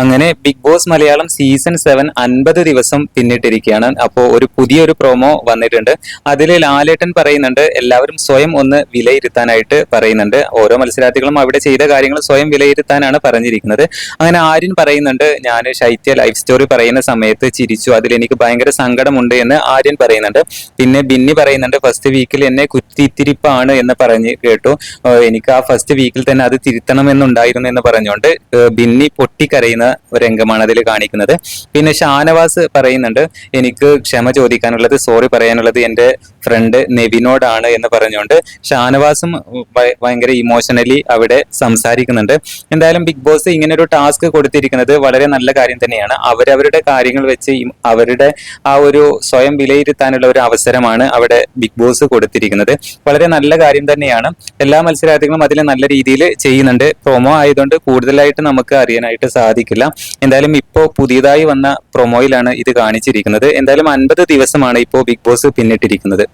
അങ്ങനെ Bigg Boss Malayalam season seven അൻപത് ദിവസം പിന്നിട്ടിരിക്കുകയാണ്. അപ്പോൾ ഒരു പുതിയൊരു പ്രോമോ വന്നിട്ടുണ്ട്. അതിൽ ലാലേട്ടൻ പറയുന്നുണ്ട് എല്ലാവരും സ്വയം ഒന്ന് വിലയിരുത്താനായിട്ട് പറയുന്നുണ്ട്. ഓരോ മത്സരാർത്ഥികളും അവിടെ ചെയ്ത കാര്യങ്ങൾ സ്വയം വിലയിരുത്താനാണ് പറഞ്ഞിരിക്കുന്നത്. അങ്ങനെ ആര്യൻ പറയുന്നുണ്ട് ഞാൻ ശൈത്യ ലൈഫ് സ്റ്റോറി പറയുന്ന സമയത്ത് ചിരിച്ചു. അതിൽ എനിക്ക് ഭയങ്കര സങ്കടമുണ്ട് എന്ന് ആര്യൻ പറയുന്നുണ്ട്. പിന്നെ ബിന്നി പറയുന്നുണ്ട് ഫസ്റ്റ് വീക്കിൽ എന്നെ കുത്തിത്തിരിപ്പാണ് എന്ന് പറഞ്ഞ് കേട്ടു. എനിക്ക് ആ ഫസ്റ്റ് വീക്കിൽ തന്നെ അത് തിരുത്തണമെന്നുണ്ടായിരുന്നു എന്ന് പറഞ്ഞുകൊണ്ട് ബിന്നി പൊട്ടിക്കരയുന്ന. ഒരു രംഗമാണ് അതിൽ കാണിക്കുന്നത്. പിന്നെ ഷാനവാസ് പറയുന്നുണ്ട് എനിക്ക് ക്ഷമ ചോദിക്കാനുള്ളത് സോറി പറയാനുള്ളത് എന്റെ ഫ്രണ്ട് നെവിനോടാണ് എന്ന് പറഞ്ഞുകൊണ്ട് ഷാനവാസും ഭയ- ഭയങ്കര ഇമോഷണലി അവിടെ സംസാരിക്കുന്നുണ്ട്. എന്തായാലും ബിഗ് ബോസ് ഇങ്ങനെ ഒരു ടാസ്ക് കൊടുത്തിരിക്കുന്നത് വളരെ നല്ല കാര്യം തന്നെയാണ്. അവരവരുടെ കാര്യങ്ങൾ വെച്ച് അവരുടെ ആ ഒരു സ്വയം വിലയിരുത്താനുള്ള ഒരു അവസരമാണ് അവിടെ ബിഗ് ബോസ് കൊടുത്തിരിക്കുന്നത്. വളരെ നല്ല കാര്യം തന്നെയാണ്. എല്ലാ മത്സരാർത്ഥികളും അതിൽ നല്ല രീതിയിൽ ചെയ്യുന്നുണ്ട്. പ്രൊമോ ആയതുകൊണ്ട് കൂടുതലായിട്ട് നമുക്ക് അറിയാനായിട്ട് സാധിക്കില്ല എന്തായാലും ഇപ്പോൾ പുതിയതായി വന്ന പ്രൊമോയിലാണ് ഇത് കാണിച്ചിരിക്കുന്നത്. എന്തായാലും അൻപത് ദിവസമാണ് ഇപ്പോൾ ബിഗ് ബോസ് പിന്നിട്ടിരിക്കുന്നത്.